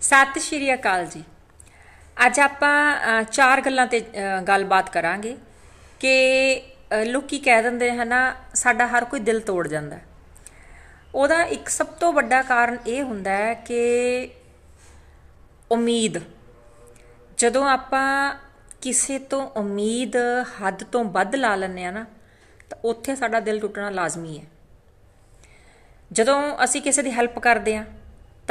ਸਤਿ ਸ਼੍ਰੀ ਅਕਾਲ ਜੀ। ਅੱਜ ਆਪਾਂ ਚਾਰ ਗੱਲਾਂ ਤੇ ਗੱਲਬਾਤ ਕਰਾਂਗੇ ਕਿ ਅ, ਲੋਕੀ ਕਹਿ ਦਿੰਦੇ ਹਨਾ ਸਾਡਾ ਹਰ ਕੋਈ ਦਿਲ ਤੋੜ ਜਾਂਦਾ ਉਹਦਾ ਇੱਕ ਸਭ ਤੋਂ ਵੱਡਾ ਕਾਰਨ ਇਹ ਹੁੰਦਾ ਹੈ ਕਿ ਉਮੀਦ। ਜਦੋਂ ਆਪਾਂ ਕਿਸੇ ਤੋਂ ਉਮੀਦ ਹੱਦ ਤੋਂ ਵੱਧ ਲਾ ਲੈਂਦੇ ਆ ਨਾ ਤਾਂ ਉੱਥੇ ਸਾਡਾ ਦਿਲ ਟੁੱਟਣਾ ਲਾਜ਼ਮੀ ਹੈ। ਜਦੋਂ ਅਸੀਂ ਕਿਸੇ ਦੀ ਹੈਲਪ ਕਰਦੇ ਆ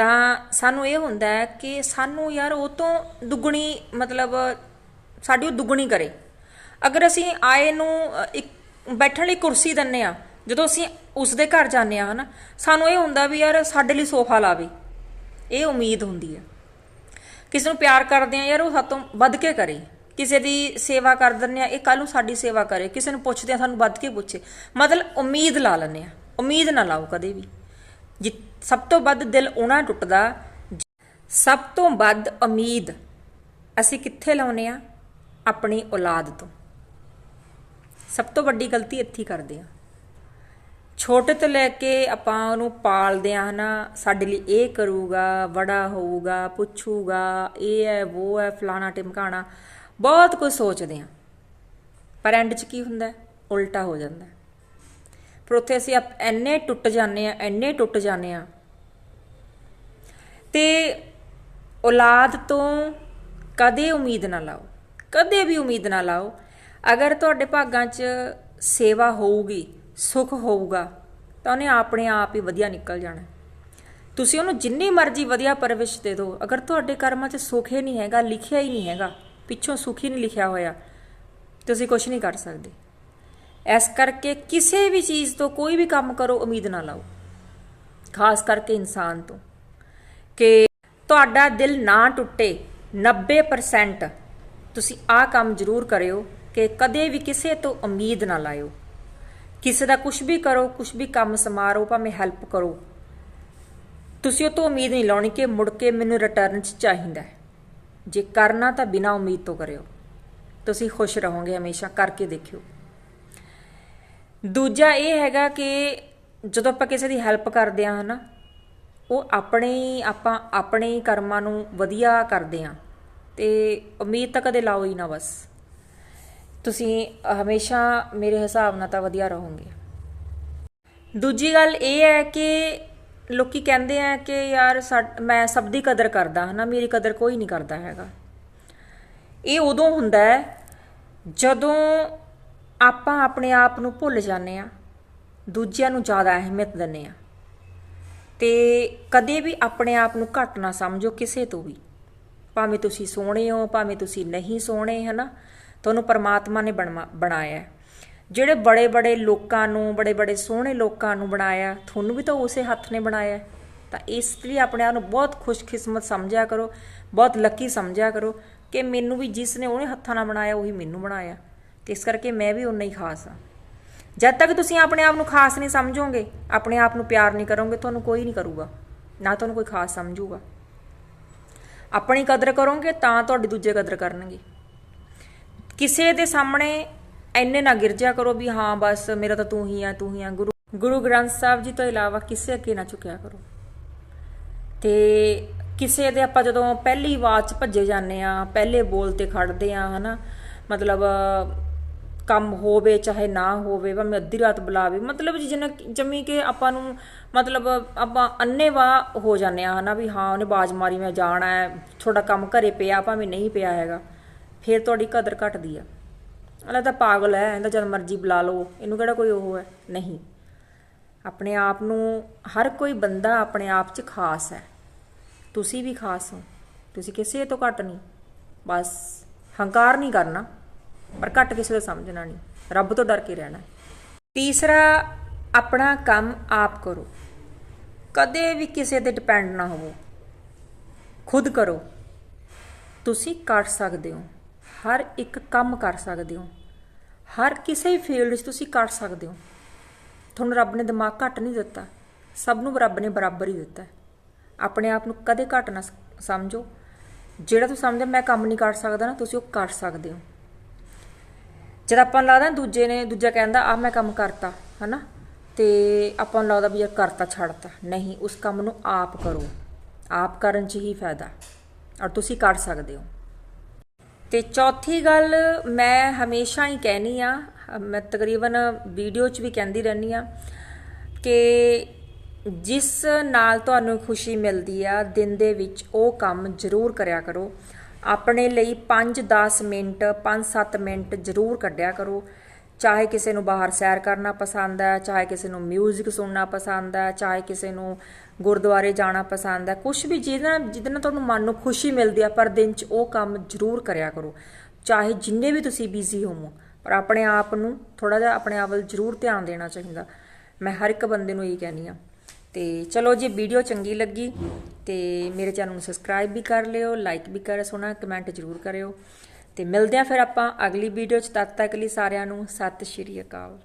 ਤਾਂ ਸਾਨੂੰ ਇਹ ਹੁੰਦਾ ਹੈ ਕਿ ਸਾਨੂੰ ਯਾਰ ਉਹ ਤੋਂ ਦੁੱਗਣੀ ਮਤਲਬ, ਸਾਡੀ ਉਹ ਦੁੱਗਣੀ ਕਰੇ। ਅਗਰ ਅਸੀਂ ਆਏ ਨੂੰ ਇੱਕ, ਬੈਠਣ ਲਈ ਕੁਰਸੀ ਦਿੰਨੇ ਆ ਜਦੋਂ ਅਸੀਂ ਉਸ ਦੇ ਘਰ ਜਾਂਦੇ ਆ ਹਨਾ, ਸਾਨੂੰ ਇਹ ਹੁੰਦਾ ਵੀ ਯਾਰ ਸਾਡੇ ਲਈ ਸੋਫਾ ਲਾਵੇ। ਇਹ ਉਮੀਦ ਹੁੰਦੀ ਹੈ। ਕਿਸੇ ਨੂੰ ਪਿਆਰ ਕਰਦੇ ਆ ਯਾਰ ਉਹ ਸਾਤੋਂ ਵੱਧ ਕੇ ਕਰੇ। ਕਿਸੇ ਦੀ ਸੇਵਾ ਕਰ ਦਿੰਦੇ ਆ ਇਹ ਕੱਲ ਨੂੰ ਸਾਡੀ ਸੇਵਾ ਕਰੇ। ਕਿਸੇ ਨੂੰ ਪੁੱਛਦੇ ਆ ਸਾਨੂੰ ਵੱਧ ਕੇ ਪੁੱਛੇ। ਮਤਲਬ ਉਮੀਦ ਲਾ ਲੈਂਦੇ ਆ ਉਮੀਦ ਨਾ ਲਾਓ ਕਦੇ ਵੀ। ਸਭ ਤੋਂ ਵੱਧ ਦਿਲ ਉਹਨਾਂ ਟੁੱਟਦਾ ਸਭ ਤੋਂ ਵੱਧ ਉਮੀਦ ਅਸੀਂ ਕਿੱਥੇ ਲਾਉਨੇ ਆ ਆਪਣੀ ਔਲਾਦ ਤੋਂ। ਸਭ ਤੋਂ ਵੱਡੀ ਗਲਤੀ ਇੱਥੇ ਕਰਦੇ ਆ ਛੋਟੇ ਤੋਂ ਲੈ ਕੇ ਆਪਾਂ ਉਹਨੂੰ ਪਾਲਦੇ ਆ ਹਨਾ, ਸਾਡੇ ਲਈ ਇਹ ਕਰੂਗਾ ਬੜਾ ਹੋਊਗਾ, ਪੁੱਛੂਗਾ, ਇਹ ਹੈ ਉਹ ਹੈ, ਫਲਾਣਾ ਟਿਮਕਾਣਾ, ਬਹੁਤ ਕੁਝ ਸੋਚਦੇ ਆ ਪਰ ਐਂਡ 'ਚ ਕੀ ਹੁੰਦਾ? ਉਲਟਾ ਹੋ ਜਾਂਦਾ। ਪਰ ਉੱਥੇ ਅਸੀਂ ਆਪ- ਇੰਨੇ ਟੁੱਟ ਜਾਂਦੇ ਆ ਇੰਨੇ ਟੁੱਟ ਜਾਂਦੇ ਆ ਤੇ ਔਲਾਦ ਤੋਂ ਕਦੇ ਉਮੀਦ ਨਾ ਲਾਓ, ਕਦੇ ਵੀ ਉਮੀਦ ਨਾ ਲਾਓ। ਅਗਰ ਤੁਹਾਡੇ ਭਾਗਾਂ 'ਚ ਸੇਵਾ ਹੋਊਗੀ, ਸੁੱਖ ਹੋਊਗਾ, ਤਾਂ ਉਹਨੇ ਆਪਣੇ ਆਪ ਹੀ ਵਧੀਆ ਨਿਕਲ ਜਾਣਾ। ਤੁਸੀਂ ਉਹਨੂੰ ਜਿੰਨੀ ਮਰਜ਼ੀ ਵਧੀਆ ਪਰਵਿਸ਼ ਦੇ ਦਿਓ। ਅਗਰ ਤੁਹਾਡੇ ਕਰਮਾਂ 'ਚ ਸੁੱਖ ਹੀ ਨਹੀਂ ਹੈਗਾ, ਲਿਖਿਆ ਹੀ ਨਹੀਂ ਹੈਗਾ, ਪਿੱਛੋਂ ਸੁਖੀ ਨਹੀਂ ਲਿਖਿਆ ਹੋਇਆ, ਤੁਸੀਂ ਕੁਝ ਨਹੀਂ ਕਰ ਸਕਦੇ। ਇਸ ਕਰਕੇ ਕਿਸੇ ਵੀ ਚੀਜ਼ ਤੋਂ ਕੋਈ ਵੀ ਕੰਮ ਕਰੋ, ਉਮੀਦ ਨਾ ਲਾਓ। ਖਾਸ ਕਰਕੇ ਇਨਸਾਨ ਤੋਂ। ਕਿ ਤੁਹਾਡਾ ਦਿਲ ਨਾ ਟੁੱਟੇ 90% ਤੁਸੀਂ ਆਹ ਕੰਮ ਜ਼ਰੂਰ ਕਰਿਓ ਕਿ ਕਦੇ ਵੀ ਕਿਸੇ ਤੋਂ ਉਮੀਦ ਨਾ ਲਾਇਓ। ਕਿਸੇ ਦਾ ਕੁਝ ਵੀ ਕਰੋ ਕੁਝ ਵੀ ਕੰਮ ਸਮਾਰੋ, ਭਾਵੇਂ ਹੈਲਪ ਕਰੋ। ਤੁਸੀਂ ਉਹ ਤੋਂ ਉਮੀਦ ਨਹੀਂ ਲਾਉਣੀ ਕਿ ਮੁੜ ਕੇ ਮੈਨੂੰ ਰਿਟਰਨ 'ਚ ਚਾਹੀਦਾ ਹੈ। ਜੇ ਕਰਨਾ ਤਾਂ ਬਿਨਾਂ ਉਮੀਦ ਤੋਂ ਕਰਿਓ। ਤੁਸੀਂ ਖੁਸ਼ ਰਹੋਗੇ ਹਮੇਸ਼ਾ ਕਰਕੇ ਦੇਖਿਓ। ਦੂਜਾ ਇਹ ਹੈਗਾ ਕਿ ਜਦੋਂ ਆਪਾਂ ਕਿਸੇ ਦੀ ਹੈਲਪ ਕਰਦੇ ਆ ਹਨਾ, ਉਹ ਆਪਣੇ ਆਪਾਂ ਆਪਣੇ ਕਰਮਾਂ ਨੂੰ ਵਧੀਆ ਕਰਦੇ ਆ ਤੇ ਉਮੀਦ ਤਾਂ ਕਦੇ ਲਾਓ ਹੀ ਨਾ ਬਸ। ਤੁਸੀਂ ਹਮੇਸ਼ਾ ਮੇਰੇ ਹਿਸਾਬ ਨਾਲ ਤਾਂ ਵਧੀਆ ਰਹੋਗੇ। ਦੂਜੀ ਗੱਲ ਇਹ ਹੈ ਕਿ ਲੋਕੀ ਕਹਿੰਦੇ ਆ ਕਿ ਯਾਰ ਸਾ- ਮੈਂ ਸਭ ਦੀ ਕਦਰ ਕਰਦਾ, ਹਨਾ, ਮੇਰੀ ਕਦਰ ਕੋਈ ਨਹੀਂ ਕਰਦਾ ਹੈਗਾ। ਇਹ ਉਦੋਂ ਹੁੰਦਾ ਹੈ ਜਦੋਂ ਆਪਾਂ ਆਪਣੇ ਆਪ ਨੂੰ ਭੁੱਲ ਜਾਂਦੇ ਆ ਦੂਜਿਆਂ ਨੂੰ ਜ਼ਿਆਦਾ ਅਹਿਮੀਅਤ ਦਿੰਦੇ ਆ ਤੇ ਕਦੇ ਵੀ ਆਪਣੇ ਆਪ ਨੂੰ ਘੱਟ ਨਾ ਸਮਝੋ ਕਿਸੇ ਤੋਂ ਵੀ। ਭਾਵੇਂ ਤੁਸੀਂ ਸੋਹਣੇ ਹੋ, ਭਾਵੇਂ ਤੁਸੀਂ ਨਹੀਂ ਸੋਹਣੇ, ਹਨਾ? ਤੁਹਾਨੂੰ ਪਰਮਾਤਮਾ ਨੇ ਬਣਵਾ- ਬਣਾਇਆ ਜਿਹੜੇ ਬੜੇ ਬੜੇ ਲੋਕਾਂ ਨੂੰ ਬੜੇ ਬੜੇ ਸੋਹਣੇ ਲੋਕਾਂ ਨੂੰ ਬਣਾਇਆ, ਤੁਹਾਨੂੰ ਵੀ ਤਾਂ ਉਸੇ ਹੱਥ ਨੇ ਬਣਾਇਆ ਤਾਂ ਇਸ ਲਈ ਆਪਣੇ ਆਪ ਨੂੰ ਬਹੁਤ ਖੁਸ਼ਕਿਸਮਤ ਸਮਝਿਆ ਕਰੋ, ਬਹੁਤ ਲੱਕੀ ਸਮਝਿਆ ਕਰੋ ਕਿ ਮੈਨੂੰ ਵੀ ਜਿਸ ਨੇ ਉਹਨੇ ਹੱਥਾਂ ਨਾਲ ਬਣਾਇਆ, ਉਹੀ ਮੈਨੂੰ ਬਣਾਇਆ। ਤੇ ਇਸ ਕਰਕੇ ਮੈਂ ਵੀ ਉਨਾ ਹੀ ਖਾਸ ਹਾਂ ਜਦ ਤੱਕ ਤੁਸੀਂ ਆਪਣੇ ਆਪ ਨੂੰ ਖਾਸ ਨਹੀਂ ਸਮਝੋਗੇ, ਆਪਣੇ ਆਪ ਨੂੰ ਪਿਆਰ ਨਹੀਂ ਕਰੋਗੇ, ਤੁਹਾਨੂੰ ਕੋਈ ਨਹੀਂ ਕਰੂਗਾ। ਨਾ ਤੁਹਾਨੂੰ ਕੋਈ ਖਾਸ ਸਮਝੂਗਾ। ਆਪਣੀ ਕਦਰ ਕਰੋਗੇ, ਤਾਂ ਤੁਹਾਡੀ ਦੂਜੇ ਕਦਰ ਕਰਨਗੇ। ਕਿਸੇ ਦੇ ਸਾਹਮਣੇ ਐਨੇ ਨਾ ਗਿਰਜਿਆ ਕਰੋ ਵੀ ਹਾਂ, ਬਸ ਮੇਰਾ ਤਾਂ ਤੂੰ ਹੀ ਆ, ਤੂੰ ਹੀ ਆ। ਗੁਰੂ ਗੁਰੂ ਗ੍ਰੰਥ ਸਾਹਿਬ ਜੀ ਤੋਂ ਇਲਾਵਾ ਕਿਸੇ ਅੱਗੇ ਨਾ ਝੁਕਿਆ ਕਰੋ। ਤੇ ਕਿਸੇ ਦੇ ਆਪਾਂ ਜਦੋਂ ਪਹਿਲੀ ਆਵਾਜ਼ 'ਚ ਭੱਜੇ ਜਾਂਦੇ ਆ ਪਹਿਲੇ ਬੋਲ ਤੇ ਖੜਦੇ ਆ ਹਨਾ, ਮਤਲਬ ਕੰਮ ਹੋਵੇ, ਚਾਹੇ ਨਾ ਹੋਵੇ, ਭਾਵੇਂ ਅੱਧੀ ਰਾਤ ਬੁਲਾਵੇ, ਮਤਲਬ ਜਿੰਨਾ ਜਮੀ ਕਿ ਆਪਾਂ ਨੂੰ ਮਤਲਬ ਆਪਾਂ ਅੰਨੇਵਾ ਹੋ ਜਾਂਦੇ ਆ ਹਨਾ ਵੀ ਹਾਂ, ਉਹਨੇ ਬਾਜ਼ ਮਾਰੀ, ਮੈਂ ਜਾਣਾ ਹੈ, ਤੁਹਾਡਾ ਕੰਮ ਘਰੇ ਪਿਆ, ਭਾਵੇਂ ਨਹੀਂ ਪਿਆ ਹੈਗਾ, ਫਿਰ ਤੁਹਾਡੀ ਕਦਰ ਘਟਦੀ ਆ। ਅਲਾ ਤਾਂ ਪਾਗਲ ਹੈ, ਇਹਦਾ ਜਦ ਮਰਜ਼ੀ ਬੁਲਾ ਲਓ, ਇਹਨੂੰ ਕਿਹੜਾ ਕੋਈ ਉਹ ਹੈ? ਨਹੀਂ। ਆਪਣੇ ਆਪ ਨੂੰ ਹਰ ਕੋਈ ਬੰਦਾ ਆਪਣੇ ਆਪ 'ਚ ਖਾਸ ਹੈ। ਤੁਸੀਂ ਵੀ ਖਾਸ ਹੋ। ਤੁਸੀਂ ਕਿਸੇ ਤੋਂ ਘੱਟ ਨਹੀਂ। ਬਸ ਹੰਕਾਰ ਨਹੀਂ ਕਰਨਾ। ਪਰ ਘੱਟ ਕਿਸੇ ਤੋਂ ਸਮਝਣਾ ਨਹੀਂ। ਰੱਬ ਤੋਂ ਡਰ ਕੇ ਰਹਿਣਾ। ਤੀਸਰਾ, ਆਪਣਾ ਕੰਮ ਆਪ ਕਰੋ। ਕਦੇ ਵੀ ਕਿਸੇ ਤੇ ਡਿਪੈਂਡ ਨਾ ਹੋਵੋ। ਖੁਦ ਕਰੋ। ਤੁਸੀਂ ਕਰ ਸਕਦੇ ਹੋ। ਹਰ ਇੱਕ ਕੰਮ ਕਰ ਸਕਦੇ ਹੋ। ਹਰ ਕਿਸੇ ਫੀਲਡ 'ਚ ਤੁਸੀਂ ਕਰ ਸਕਦੇ ਹੋ। ਤੁਹਾਨੂੰ ਰੱਬ ਨੇ ਦਿਮਾਗ ਘੱਟ ਨਹੀਂ ਦਿੱਤਾ। ਸਭ ਨੂੰ ਰੱਬ ਨੇ ਬਰਾਬਰ ਹੀ ਦਿੱਤਾ। ਆਪਣੇ ਆਪ ਨੂੰ ਕਦੇ ਘੱਟ ਨਾ ਸਮਝੋ। ਜਿਹੜਾ ਤੁਸੀਂ ਸਮਝਦੇ ਮੈਂ ਕੰਮ ਨਹੀਂ ਕਰ ਸਕਦਾ ਨਾ, ਤੁਸੀਂ ਉਹ ਕਰ ਸਕਦੇ ਹੋ। ਜਦ ਆਪਾਂ ਨੂੰ ਲੱਗਦਾ ਦੂਜੇ ਨੇ ਦੂਜਾ ਕਹਿੰਦਾ ਆ ਮੈਂ ਕੰਮ ਕਰਤਾ ਹਨਾ? ਤੇ ਆਪਾਂ ਨੂੰ ਲੱਗਦਾ ਵੀ ਇਹ ਕਰਤਾ, ਛੱਡਤਾ। ਨਹੀਂ, ਉਸ ਕੰਮ ਨੂੰ ਆਪ ਕਰੋ। ਆਪ ਕਰਨ 'ਚ ਹੀ ਫਾਇਦਾ। ਔਰ ਤੁਸੀਂ ਕਰ ਸਕਦੇ ਹੋ। ਤੇ ਚੌਥੀ ਗੱਲ ਮੈਂ ਹਮੇਸ਼ਾ ਹੀ ਕਹਿਨੀ ਆ, ਮੈਂ ਤਕਰੀਬਨ ਵੀਡੀਓ 'ਚ ਵੀ ਕਹਿੰਦੀ ਰਹਿੰਦੀ ਆ ਕਿ ਜਿਸ ਨਾਲ ਤੁਹਾਨੂੰ ਖੁਸ਼ੀ ਮਿਲਦੀ ਆ, ਦਿਨ ਦੇ ਵਿੱਚ ਉਹ ਕੰਮ ਜ਼ਰੂਰ ਕਰਿਆ ਕਰੋ। ਆਪਣੇ ਲਈ 5-10 ਮਿੰਟ 5-7 ਮਿੰਟ ਜ਼ਰੂਰ ਕੱਢਿਆ ਕਰੋ। ਚਾਹੇ ਕਿਸੇ ਨੂੰ ਬਾਹਰ ਸੈਰ ਕਰਨਾ ਪਸੰਦ ਹੈ, ਚਾਹੇ ਕਿਸੇ ਨੂੰ 뮤직 ਸੁਣਨਾ ਪਸੰਦ ਹੈ, ਚਾਹੇ ਕਿਸੇ ਨੂੰ ਗੁਰਦੁਆਰੇ ਜਾਣਾ ਪਸੰਦ ਹੈ ਕੁਝ ਵੀ ਜਿਹਦੇ ਨਾਲ ਜਿਹਦੇ ਨਾਲ ਤੁਹਾਨੂੰ ਮਨ ਨੂੰ ਖੁਸ਼ੀ ਮਿਲਦੀ ਹੈ, ਪਰ ਦਿਨ 'ਚ ਉਹ ਕੰਮ ਜ਼ਰੂਰ ਕਰਿਆ ਕਰੋ। ਚਾਹੇ ਜਿੰਨੇ ਵੀ ਤੁਸੀਂ ਬਿਜ਼ੀ ਹੋਵੋ, ਪਰ ਆਪਣੇ ਆਪ ਨੂੰ ਥੋੜਾ ਜਿਹਾ ਆਪਣੇ ਆਪ ਵੱਲ ਜ਼ਰੂਰ ਧਿਆਨ ਦੇਣਾ ਚਾਹੀਦਾ। ਮੈਂ ਹਰ ਇੱਕ ਬੰਦੇ ਨੂੰ ਇਹ ਕਹਿੰਦੀ ਆ ਤੇ ਚਲੋ ਜੇ ਵੀਡੀਓ ਚੰਗੀ ਲੱਗੀ। ਤੇ ਮੇਰੇ ਚੈਨਲ ਨੂੰ ਸਬਸਕ੍ਰਾਈਬ ਵੀ ਕਰ ਲਿਓ ਲਾਈਕ ਵੀ ਕਰਿਓ ਸੋਹਣਾ ਕਮੈਂਟ ਜ਼ਰੂਰ ਕਰਿਓ। ਤੇ ਮਿਲਦੇ ਆ ਫਿਰ ਆਪਾਂ ਅਗਲੀ ਵੀਡੀਓ 'ਚ, ਤਦ ਤੱਕ ਲਈ ਸਾਰਿਆਂ ਨੂੰ ਸਤਿ ਸ਼੍ਰੀ ਅਕਾਲ।